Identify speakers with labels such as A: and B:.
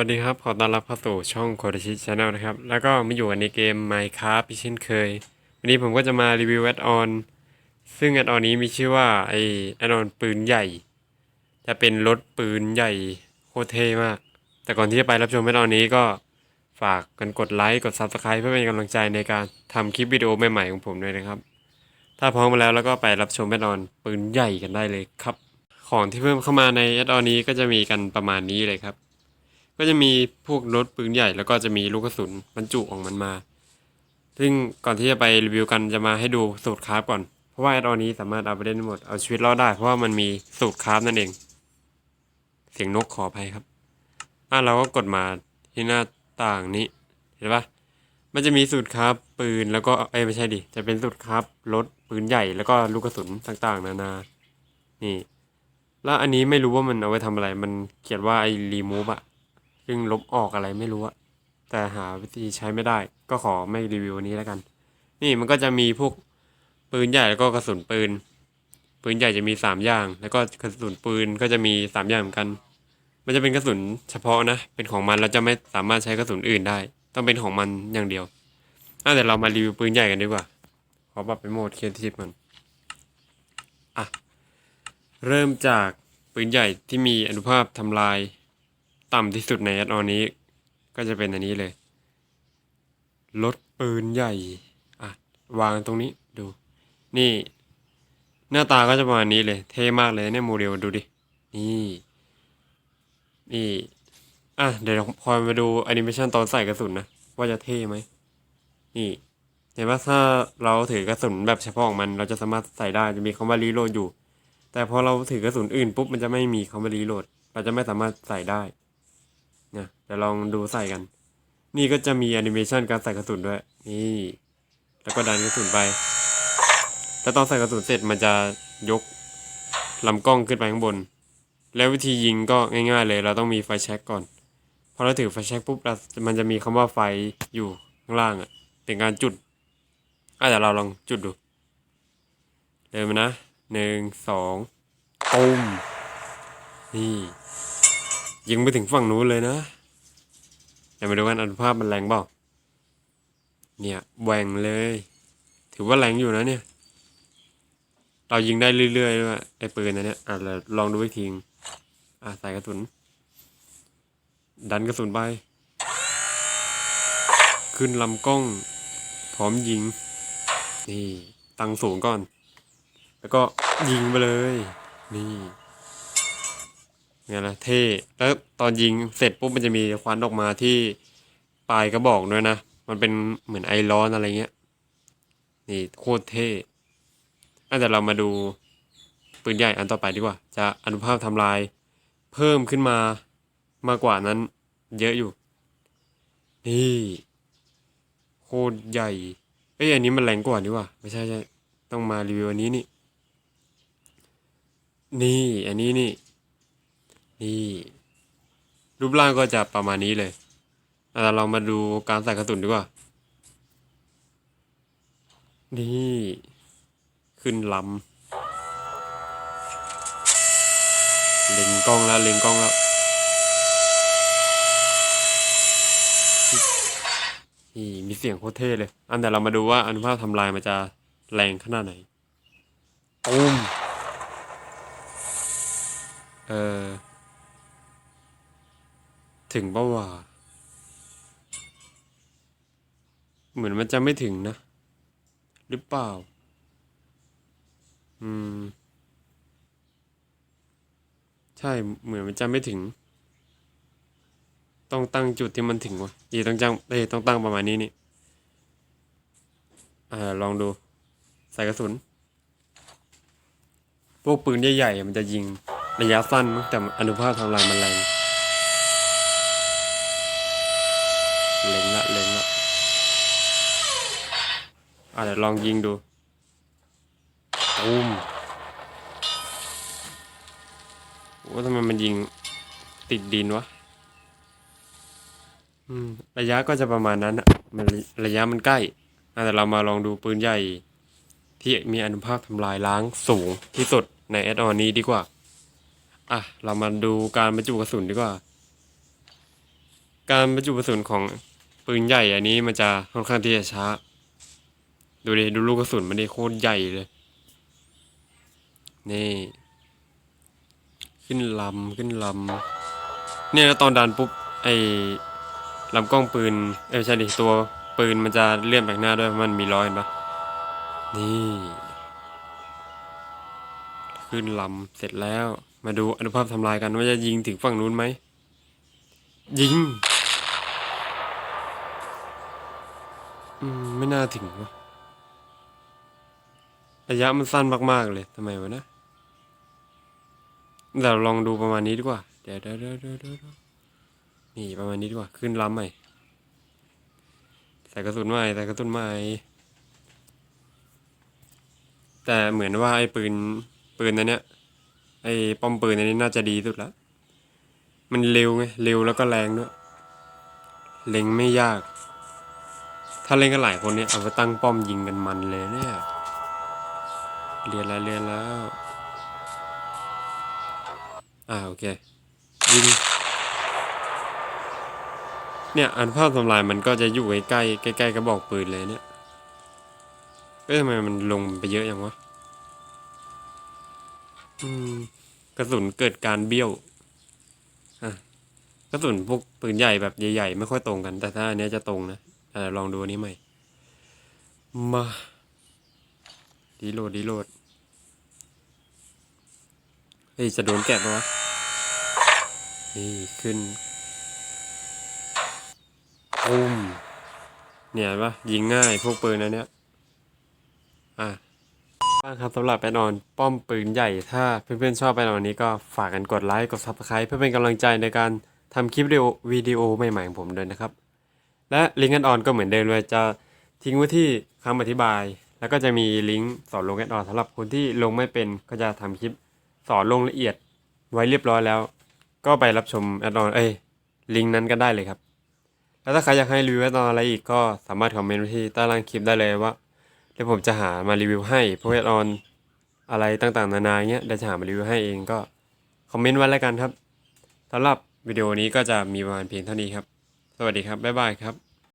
A: วัสดีครับ ขอต้อนรับเข้าสู่ช่องโคดชิชาแนลนะครับ แล้วก็มาอยู่กันในเกม Minecraft อีกเช่นเคย วันนี้ผมก็จะมารีวิวแอดออน ซึ่งแอดออนนี้มีชื่อว่าไอแอดออนปืนใหญ่ จะเป็นรถปืนใหญ่โคตรเท่มาก แต่ก่อนที่จะไปรับชมแอดออนนี้ก็ฝากกันกดไลค์กด Subscribe เพื่อเป็นกำลังใจในการทำคลิปวิดีโอใหม่ๆของผมด้วยนะครับ ถ้าพร้อมมาแล้วแล้วก็ไปรับชมแอดออนปืนใหญ่กันได้เลยครับ ของที่เพิ่มเข้ามาในแอดออนนี้ก็จะมีกันประมาณนี้เลยครับ ก็จะมีพวกรถปืนใหญ่แล้วก็จะมีลูกกระสุนบรรจุของมันมา ซึ่งก่อนที่จะไปรีวิวกันจะมาให้ดูสูตรคราฟก่อน เพราะว่าแอดอนนี้สามารถเอาไปเล่นได้หมดเอาชีวิตรอดได้ เพราะว่ามันมีสูตรคราฟนั่นเอง เสียงนกขออภัยครับ อะเราก็กดมาที่หน้าต่างนี้ เห็นปะมันจะมีสูตรคราฟปืนแล้วก็เอ้ยไม่ใช่ดิ จะเป็นสูตรคราฟรถปืนใหญ่แล้วก็ลูกกระสุนต่างๆ นานา นี่ แล้วอันนี้ไม่รู้ว่ามันเอาไว้ทำอะไร มันเขียนว่าไอ้รีมูฟอะ ซึ่งลบออกอะไรไม่รู้อะแต่หาวิธีใช้ไม่ได้ ก็ขอไม่รีวิวนี้แล้วกัน นี่มันก็จะมีพวกปืนใหญ่แล้วก็กระสุนปืน ปืนใหญ่จะมีสามอย่าง แล้วก็กระสุนปืนก็จะมีสามอย่างเหมือนกัน มันจะเป็นกระสุนเฉพาะนะ เป็นของมันเราจะไม่สามารถใช้กระสุนอื่นได้ ต้องเป็นของมันอย่างเดียวอะเดี๋ยวเรามารีวิวปืนใหญ่กันดีกว่า ขอปรับเป็นโหมดเคียร์ทิปมันอะเริ่มจากปืนใหญ่ที่มีอนุภาพทำลาย ต่ำที่สุดในแอดออนนี้ ก็จะเป็นอันนี้เลยรถปืนใหญ่อะวางตรงนี้ดู นี่ หน้าตาก็จะประมาณนี้เลย เท่มากเลยเนี่ยโมเดลดูดิ นี่นี่อะเดี๋ยวคอยมาดูแอนิเมชันตอนใส่กระสุนนะ ว่าจะเท่ไหมนี่เห็นว่าถ้าเราถือกระสุนแบบเฉพาะของมัน เราจะสามารถใส่ได้จะมีคำว่ารีโหลดอยู่ แต่พอเราถือกระสุนอื่นปุ๊บมันจะไม่มีคำว่ารีโหลดเราจะไม่สามารถใส่ได้ นะเดี๋ยวลองดูใส่กัน นี่ก็จะมีแอนิเมชันการใส่กระสุนด้วย นี่ แล้วก็ดันกระสุนไป แล้วตอนใส่กระสุนเสร็จมันจะยกลำกล้องขึ้นไปข้างบน แล้ววิธียิงก็ง่ายๆเลย เราต้องมีไฟแช็กก่อน พอเราถือไฟแช็กปุ๊บมันจะมีคำว่าไฟอยู่ข้างล่างอะ่ะเป็นการจุดอะเดี๋ยวเราลองจุดดูเดินมานะหนึ่งสองตุ้มนี่ ยิงไปถึงฝั่งนู้นเลยนะเดี๋ยวมาดูกันอนุภาพมันแรงเปล่าเนี่ยแหว่งเลย ถือว่าแรงอยู่นะเนี่ย เรายิงได้เรื่อยๆด้วยไอ้ปืนนะเนี่ยอะเราลองดูอีกทีนึงอะใส่กระสุน ดันกระสุนไป ขึ้นลำกล้อง พร้อมยิง นี่ ตั้งสูงก่อน แล้วก็ยิงไปเลย นี่ เนี่ยนะเท่แล้วตอนยิงเสร็จปุ๊บมันจะมีควันออกมาที่ปลายกระบอกด้วยนะ มันเป็นเหมือนไอร้อนอะไรเงี้ย นี่โคตรเท่อะแต่เรามาดูปืนใหญ่อันต่อไปดีกว่า จะอนุภาพทำลายเพิ่มขึ้นมามากกว่านั้น เยอะอยู่ นี่โคตรใหญ่เอ้ยอันนี้มันแรงกว่านี่ว่ะไม่ใช่ใช่ต้องมารีวิวอันนี้นี่ นี่ อันนี้นี่ นี่รูปร่างก็จะประมาณนี้เลยอะเรามาดูการใส่กระสุนดีกว่า นี่ ขึ้นลำเล็งกล้องแล้วเล็งกล้องแล้ว นี่มีเสียงโคตรเท่เลย อันแต่เรามาดูว่าอนุภาพทำลายมันจะแรงขนาดไหนตูมเออ ถึงปะวะเหมือนมันจะไม่ถึงนะ หรือเปล่า อืม ใช่เหมือนมันจะไม่ถึง ต้องตั้งจุดที่มันถึงวะดีต้องจังเอ้ยต้องตั้งประมาณนี้นี่อ่าลองดูใส่กระสุนพวกปืนใหญ่ๆมันจะยิงระยะสั้นแต่อนุภาพทำลายมันแรง อะเดี๋ยวลองยิงดูตูมว่าทำไมมันยิงติดดินวะอืมระยะก็จะประมาณนั้นอะมันระยะมันใกล้อะแต่เรามาลองดูปืนใหญ่ที่มีอนุภาพทำลายล้างสูงที่สุดในแอดออนนี้ดีกว่า อะ เรามาดูการบรรจุกระสุนดีกว่า การบรรจุกระสุนของปืนใหญ่อันนี้มันจะค่อนข้างที่จะช้า ดูดิดูลูกกระสุนมันดิโคตรใหญ่เลย นี่ ขึ้นลำขึ้นลำเนี่ยแล้วตอนดันปุ๊บไอ้ลำกล้องปืนเอ้ยใช่ดิตัวปืนมันจะเลื่อนไปหน้าด้วยมันมีร้อยเห็นปะนี่ ขึ้นลำเสร็จแล้ว มาดูอนุภาพทำลายกันว่าจะยิงถึงฝั่งนู้นไหม ยิงอืมไม่น่าถึงวะ ระยะมันสั้นมากๆเลยทำไมวะนะเดี๋ยวลองดูประมาณนี้ดีกว่าเดี๋ยวเดี๋ยวเดี๋ยวเดี๋ยวเดี๋ยวนี่ประมาณนี้ดีกว่า ขึ้นลำใหม่ ใส่กระสุนใหม่ ใส่กระสุนใหม่ แต่เหมือนว่าไอ้ปืน ปืนนั้นเนี้ยไอ้ป้อมปืนอันนี้น่าจะดีสุดละ มันเร็วไง เร็วแล้วก็แรงด้วย เล็งไม่ยาก ถ้าเล่นกันหลายคนเนี่ยเอาไปตั้งป้อมยิงกันมันเลยเนี่ย เรียนแล้วเรียนแล้ว อ่าโอเค ยิง เนี่ยอันภาพทำลายมันก็จะอยู่ใกล้ใกล้กระบอกปืนเลยเนี่ยเอ้ยทำไมมันลงไปเยอะอย่างวะ อืม กระสุนเกิดการเบี้ยวอะกระสุนพวกปืนใหญ่แบบใหญ่ๆ ไม่ค่อยตรงกัน แต่ถ้าอันเนี้ยจะตรงนะอ่าลองดูอันนี้ใหม่ มา ดีโหลดดีโหลด เฮ้ย จะโดนแกะปะวะนี่ขึ้นอุ้มเนี่ยปะยิงง่ายพวกปืนอันเนี้ยอะบ้างครับสำหรับแอดออนป้อมปืนใหญ่ถ้าเพื่อนๆชอบแอดออนนี้ก็ฝากกันกดไลค์กด Subscribe เพื่อเป็นกำลังใจในการทำคลิปวิดีโอวิดีโอใหม่ๆของผมด้วยนะครับ และลิงก์แอดออนก็เหมือนเดิมเลยจะทิ้งไว้ที่คำอธิบาย แล้วก็จะมีลิงก์สอนลงแอดออนสำหรับคนที่ลงไม่เป็นก็จะทำคลิปสอนลงละเอียดไว้เรียบร้อยแล้ว ก็ไปรับชมแอดออนเอ้ยลิงก์นั้นก็ได้เลยครับ แล้วถ้าใครอยากให้รีวิวแอดออนอะไรอีกก็สามารถคอมเมนต์ที่ใต้ล่างคลิปได้เลยว่าเดี๋ยวผมจะหามารีวิวให้พวกแอดออนอะไรต่างๆ นานาเงี้ยเดี๋ยวจะหามารีวิวให้เองก็คอมเมนต์ไว้แล้วกันครับสำหรับวิดีโอนี้ก็จะมีประมาณเพียงเท่านี้ครับ สวัสดีครับ บ๊ายบายครับ